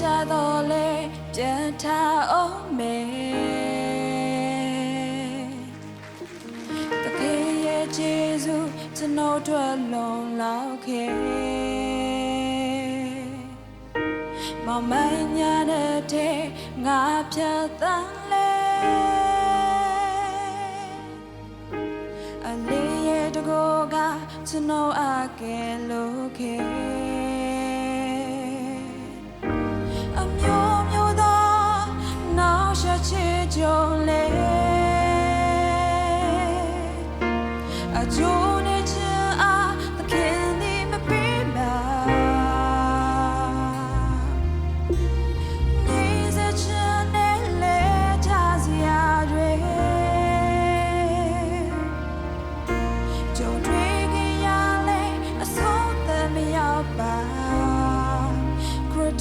ကြတော့လေပြန်ထအောင်မေတကယ်ရဲ့ဂျေဇုကျွန်တော်တို့လုံလောက်ခဲ့မမညာတဲ့ငါဖြတ်တန်းလေအလေးရဲ့တကောကကျွန်တော်အကယ်လို့ခဲ့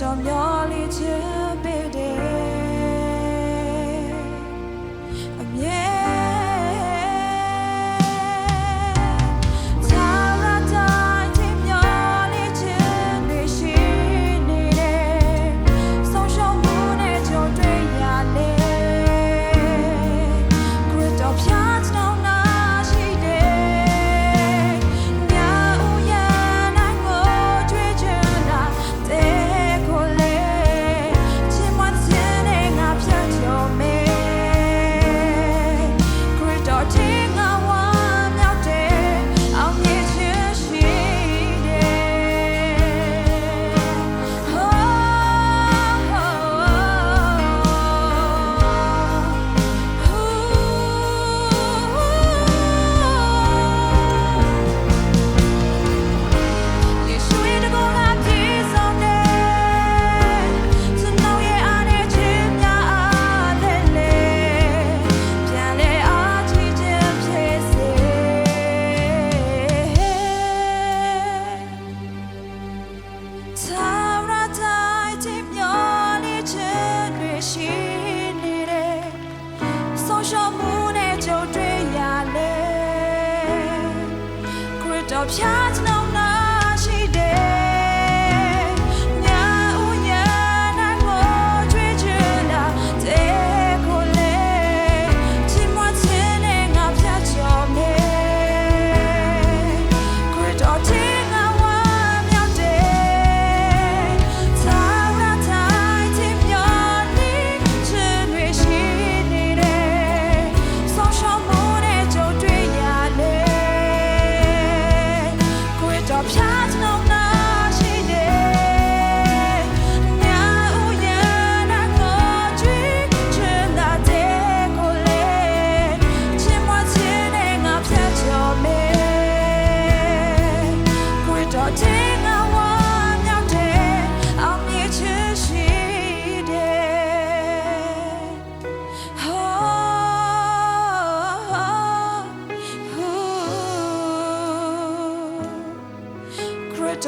တော်မျော်လင့်ချပေးတယ် your chance no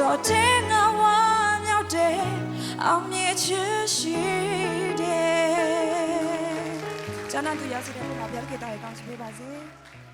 တော်တဲ့ငါဝမြောက်တဲ့အောင်မြင်ခြင်းရှိတယ်။ကျွန်တော်တို့ရရှိတဲ့ပုံမှာပြောခဲ့တဲ့အကြောင်းဆွေးပါစေ။